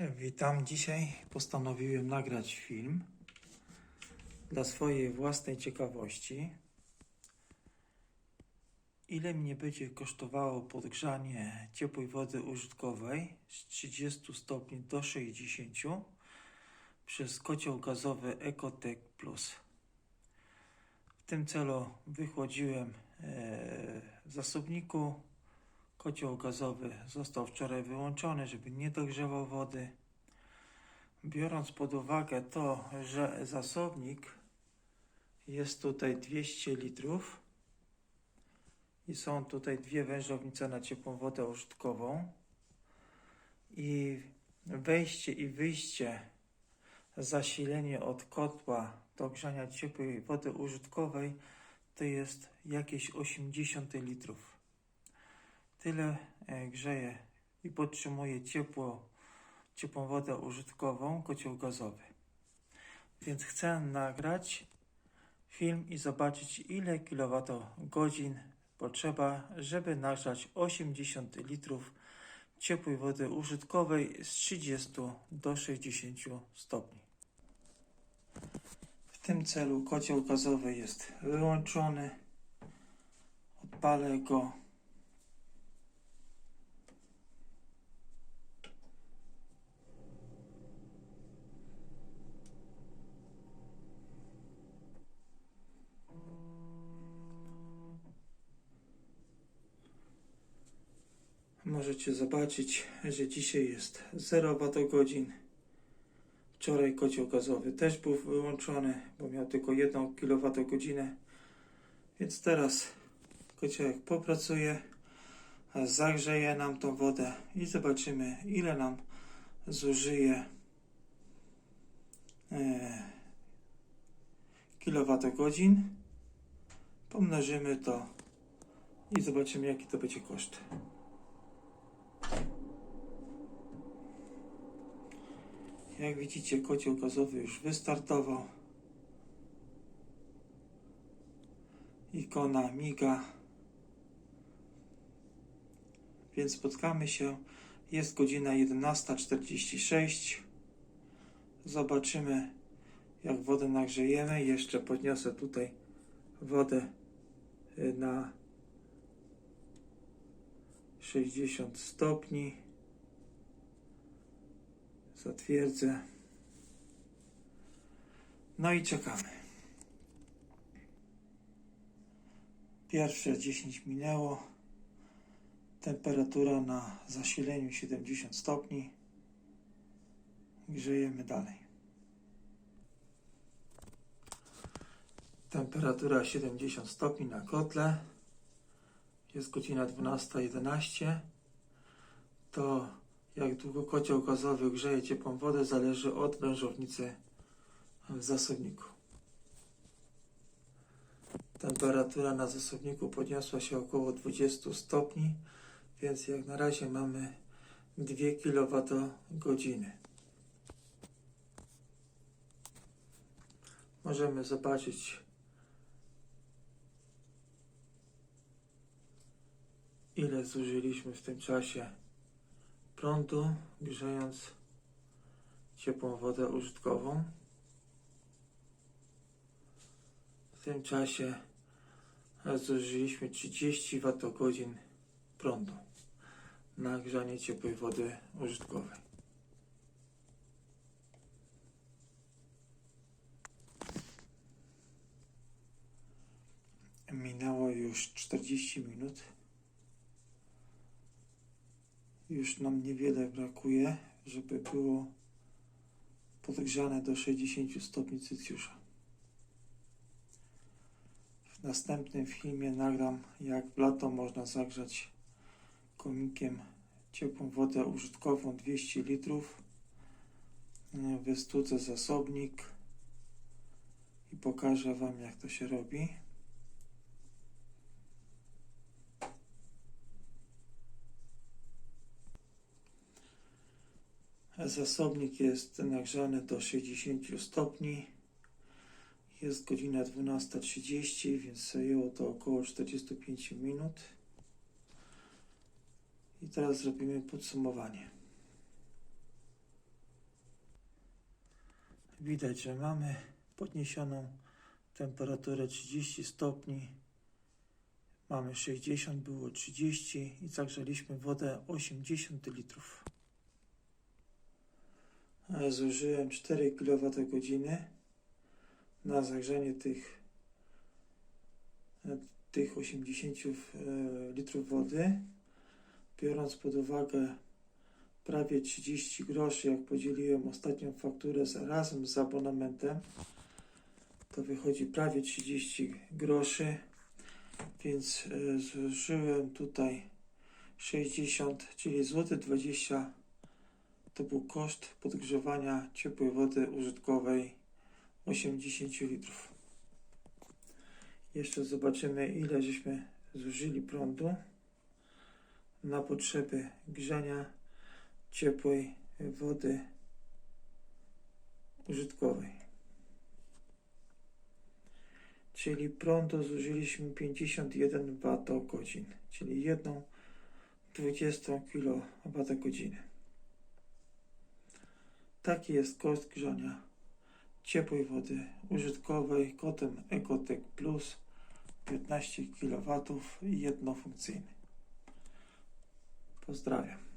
Witam. Dzisiaj postanowiłem nagrać film dla swojej własnej ciekawości. Ile mnie będzie kosztowało podgrzanie ciepłej wody użytkowej z 30 stopni do 60 przez kocioł gazowy Ecotec Plus. W tym celu wychłodziłem e, w zasobniku. Kocioł gazowy został wczoraj wyłączony, żeby nie dogrzewał wody. Biorąc pod uwagę to, że zasobnik jest tutaj 200 litrów i są tutaj dwie wężownice na ciepłą wodę użytkową i wejście i wyjście, zasilenie od kotła do grzania ciepłej wody użytkowej to jest jakieś 80 litrów. Tyle e, grzeje i podtrzymuje ciepło, ciepłą wodę użytkową kocioł gazowy. Więc chcę nagrać film i zobaczyć ile kilowatogodzin potrzeba, żeby nagrzać 80 litrów ciepłej wody użytkowej z 30 do 60 stopni. W tym celu kocioł gazowy jest wyłączony. Odpalę go. Możecie zobaczyć, że dzisiaj jest 0 watogodzin. Wczoraj kocioł gazowy też był wyłączony, bo miał tylko 1 kWh. Więc teraz kociołek popracuje, zagrzeje nam tą wodę i zobaczymy ile nam zużyje e, kilowatogodzin. Pomnożymy to i zobaczymy jaki to będzie koszt. Jak widzicie, kocioł gazowy już wystartował. Ikona miga. Więc spotkamy się. Jest godzina 11.46. Zobaczymy, jak wodę nagrzejemy. Jeszcze podniosę tutaj wodę y, na 60 stopni zatwierdzę. No i czekamy. Pierwsze 10 minęło. Temperatura na zasileniu 70 stopni. Grzejemy dalej. Temperatura 70 stopni na kotle. Jest godzina 12.11. To jak długo kocioł gazowy grzeje ciepłą wodę zależy od wężownicy w zasobniku. Temperatura na zasobniku podniosła się około 20 stopni, więc jak na razie mamy 2 kWh. Możemy zobaczyć ile zużyliśmy w tym czasie prądu, grzejąc ciepłą wodę użytkową. W tym czasie zużyliśmy 30 Wh prądu na grzanie ciepłej wody użytkowej. Minęło już 40 minut. Już nam niewiele brakuje, żeby było podgrzane do 60 stopni Celsjusza. W następnym filmie nagram, jak w lato można zagrzać komikiem ciepłą wodę użytkową 200 litrów. Wystudzę zasobnik i pokażę Wam, jak to się robi. Zasobnik jest nagrzany do 60 stopni. Jest godzina 12.30, więc zajęło to około 45 minut. I teraz zrobimy podsumowanie. Widać, że mamy podniesioną temperaturę 30 stopni. Mamy 60, było 30 i zagrzeliśmy wodę 80 litrów. Zużyłem 4 kWh na zagrzanie tych, tych 80 e, litrów wody. Biorąc pod uwagę prawie 30 groszy, jak podzieliłem ostatnią fakturę z, razem z abonamentem, to wychodzi prawie 30 groszy, więc e, zużyłem tutaj 60, czyli złoty 20 to był koszt podgrzewania ciepłej wody użytkowej 80 litrów. Jeszcze zobaczymy ile żeśmy zużyli prądu na potrzeby grzania ciepłej wody użytkowej. Czyli prądu zużyliśmy 51 Wh, czyli 1 20 kWh. Taki jest koszt grzania ciepłej wody użytkowej kotem Ecotec Plus 15 kW i jednofunkcyjny. Pozdrawiam.